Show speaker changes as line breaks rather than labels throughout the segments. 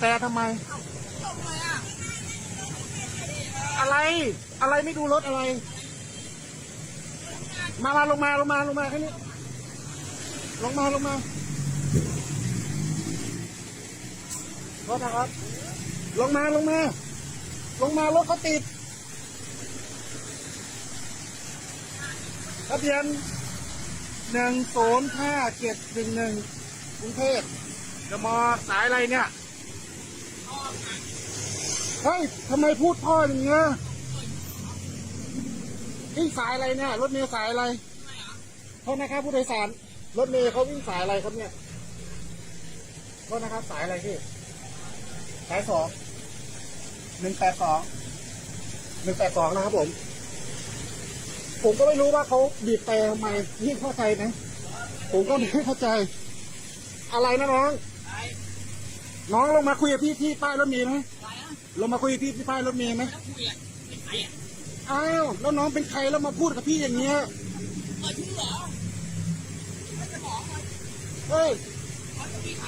แต่ทำไม อะไร อะไรไม่ดูรถอะไร มามาลงมาลงมาลงมาแค่นี้ลงมาลงมาโทษนะครับ ลงมาลงมา ลงมารถเขาติดทะเบียนหนึ่งศูนย์ห้าเจ็ดหนึ่งหนึ่งกรุงเทพจะมอสายอะไรเนี่ย เฮ้ยทำไมพูดพ่ออย่างเงี้ยวิ่งสายอะไรเนี่ย รถเมล์สายอะไรโทษนะครับผู้โดยสาร รถเมล์เขาวิ่งสายอะไรครับเนี่ยโทษนะครับสายอะไรพี่ สายสอง หนึ่งแปดสอง หนึ่งแปดสองนะครับผม ผมก็ไม่รู้ว่าเขาบีบแต่ทำไมนี่เข้าใจไหมผมก็ไม่เข้าใจ อะไรนะน้อง น้องลงมาคุยกับพี่ที่ป้ายรถเมล์ไหมลงมาคุยกับพี่ที่ป้ายรถเมล์ไหมอ้าวแล้วน้องเป็นใครแล้วมาพูดกับพี่อย่างเงี้ยเฮ้ย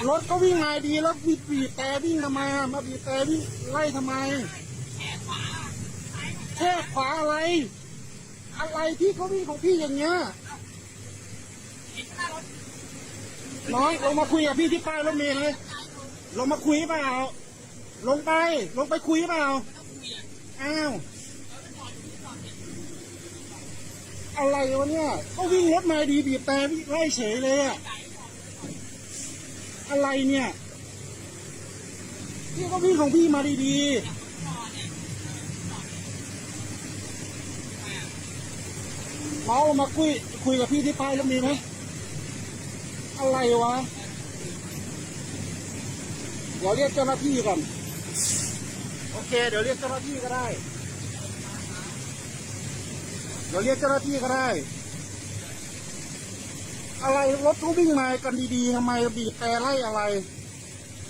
รถก็วิ่งมาดีแล้วบีบีบแต่วิ่งทำไมมาบีบแต่วิ่งไล่ทำไมแค่ขวาอะไร อะไรพี่เขาวิ่งของพี่อย่างเงี้ยน้องลงมาคุยกับพี่ที่ป้ายรถเมล์เลย ลงมาคุยเปล่า ลงไป ลงไปคุยเปล่า อ้าว อะไรวะเนี่ย ก็วิ่งรถมาดีบีบแต่ไล่เฉยเลยอะอะไรเนี่ย พี่ก็วิ่งของพี่มาดีๆน้องลงมาคุย คุยกับพี่ที่ป้ายรถเมล์ไหม อะไรวะ ดี๋ยวเรียกเจ้าหน้าที่ก่อน โอเค เดี๋ยวเรียกเจ้าหน้าที่ก็ได้ เดี๋ยวเรียกเจ้าหน้าที่ก็ได้ อะไรรถเขาวิ่งมากันดีๆทำไมบีบแต่ไล่อะไร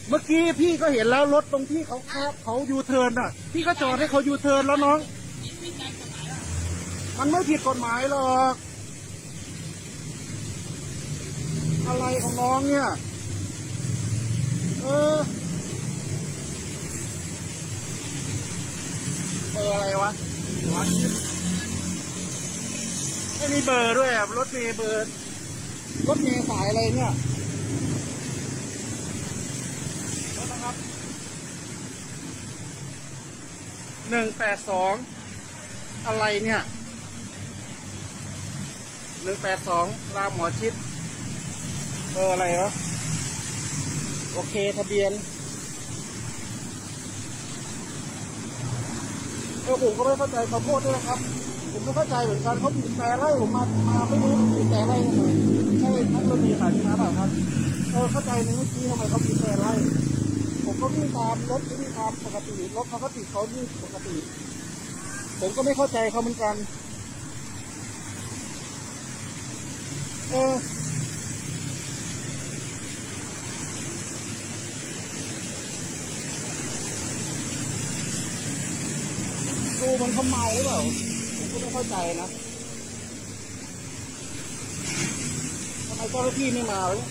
เมื่อกี้พี่ก็เห็นแล้วรถตรงที่เขาคาบเขายูเทิร์นอะ พี่ก็จอดให้เขายูเทิร์นแล้วน้อง มันไม่ผิดกฎหมายหรอก อะไรของน้องเนี่ย เออเบ อร์อะไรวะไม่มีเบอร์ด้วยอะรถเมย์เบอร์รถเมย์สายอะไรเนี่ยรถนะครับหนึ่งแปดสองอะไรเนี่ยหนึ่งแปดสองรามหมอชิดเบอร์อะไรวะโอเคทะเบียน เออผมก็ไม่เข้าใจขอโทษด้วยนะครับ ผมไม่เข้าใจเหมือนกันเขาบีบแต่ไล่ผมมามาไม่รู้บีบแต่ไล่ทำไมใช่ทั้งรถมีสายมาเปล่าครับเออเข้าใจในเมื่อกี้ทำไมเขาบีบแต่ไล่ผมก็วิ่งตามรถวิ่งตามปกติรถเขาก็ติดเขาวิ่งปกติ ผมก็ไม่เข้าใจเขาเหมือนกัน เออูมันเขาเมาหรือเปล่าผมก็ไม่เข้าใจนะทำไมเจ้าหน้าที่ไม่มาเนี่ย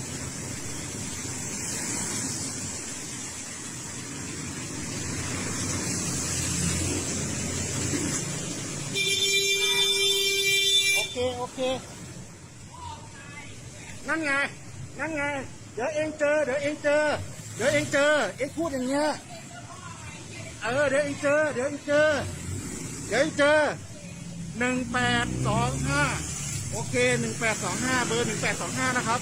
โอเค โอเค นั่นไง นั่นไง เดี๋ยวเองเจอ เดี๋ยวเองเจอ เดี๋ยวเองเจอ เองพูดอย่างเงี้ย เออ เดี๋ยวเองเจอ เดี๋ยวเองเจอ เดี๋ยวเจอหนึ่งแปดสองห้าโอเคหนึ่งแปดสองห้าเบอร์หนึ่งแปดสองห้านะครับ